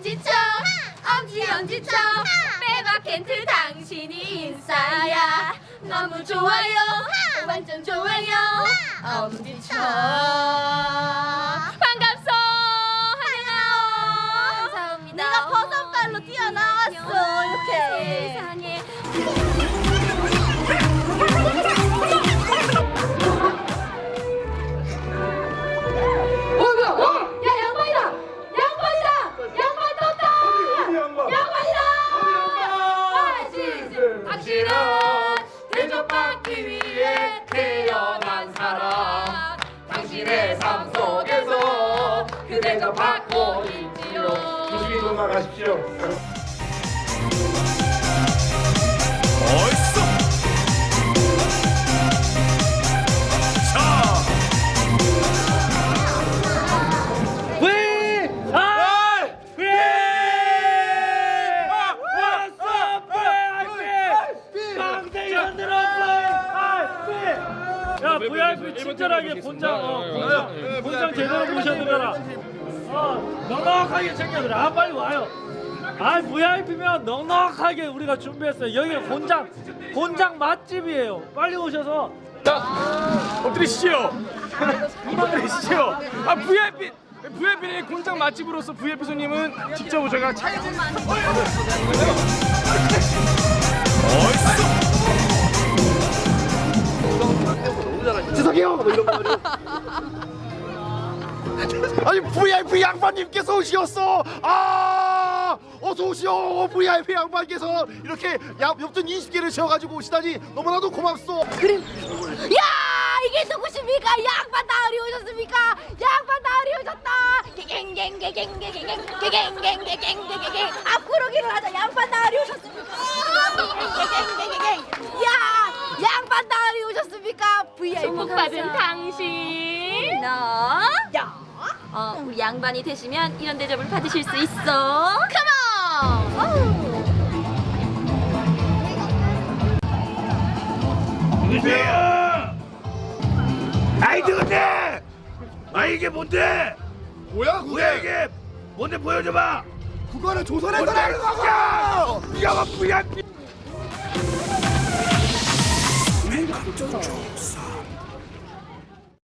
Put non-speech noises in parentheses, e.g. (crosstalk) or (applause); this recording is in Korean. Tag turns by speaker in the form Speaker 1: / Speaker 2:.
Speaker 1: 엄지 엄지척 엄지 엄지척 빼박 캔트 당신이 인싸야. 너무 좋아요. 완전 좋아요. 엄지척 당신은 대접받기 위해 태어난 사람 당신의 삶 속에서 그 대접받고 있지요
Speaker 2: 조심히 돌아가십시오.
Speaker 3: VIP 친절하게 본장 어, 본장 본장 제대로 모셔드려라. 어 넉넉하게 챙겨드려. 아 빨리 와요. 아 VIP면 넉넉하게 우리가 준비했어요. 여기 본장 본장 맛집이에요. 빨리 오셔서.
Speaker 4: 자, 엎드리시죠. 엎드리시죠. 아, VIP, VIP는 곤장 맛집으로서 VIP 손님은 직접 오셔가 차에
Speaker 2: 형! 뭐 이런 거 (laughs) 아니 VIP 양반님께서 오시었어! 아! 어서 오시오! VIP 양반께서 이렇게 야- 엽전 20개를 채워가지고 오시다니 너무나도 고맙소! 그림!
Speaker 5: 야 이게 누구십니까 양반 나으리 오셨습니까 양반 나으리 오셨다 개갱갱개갱개갱개갱개갱개갱개갱 앞구르기를 하자 양반 나으리 오셨습니까 개갱개갱개갱 야 양반 나으리 오셨습니까 VIP
Speaker 1: 소목받은 당신 너
Speaker 5: 야
Speaker 1: 어, 우리 양반이 되시면 이런 대접을 받으실 수 있어
Speaker 4: 누구세요? 아이 누군데? 아 이게 뭔데?
Speaker 2: 뭐야
Speaker 4: 뭐야 이게? 뭔데 보여줘봐.
Speaker 2: 그거는 조선에서? 나는 거고!
Speaker 4: 네가 막 VIP.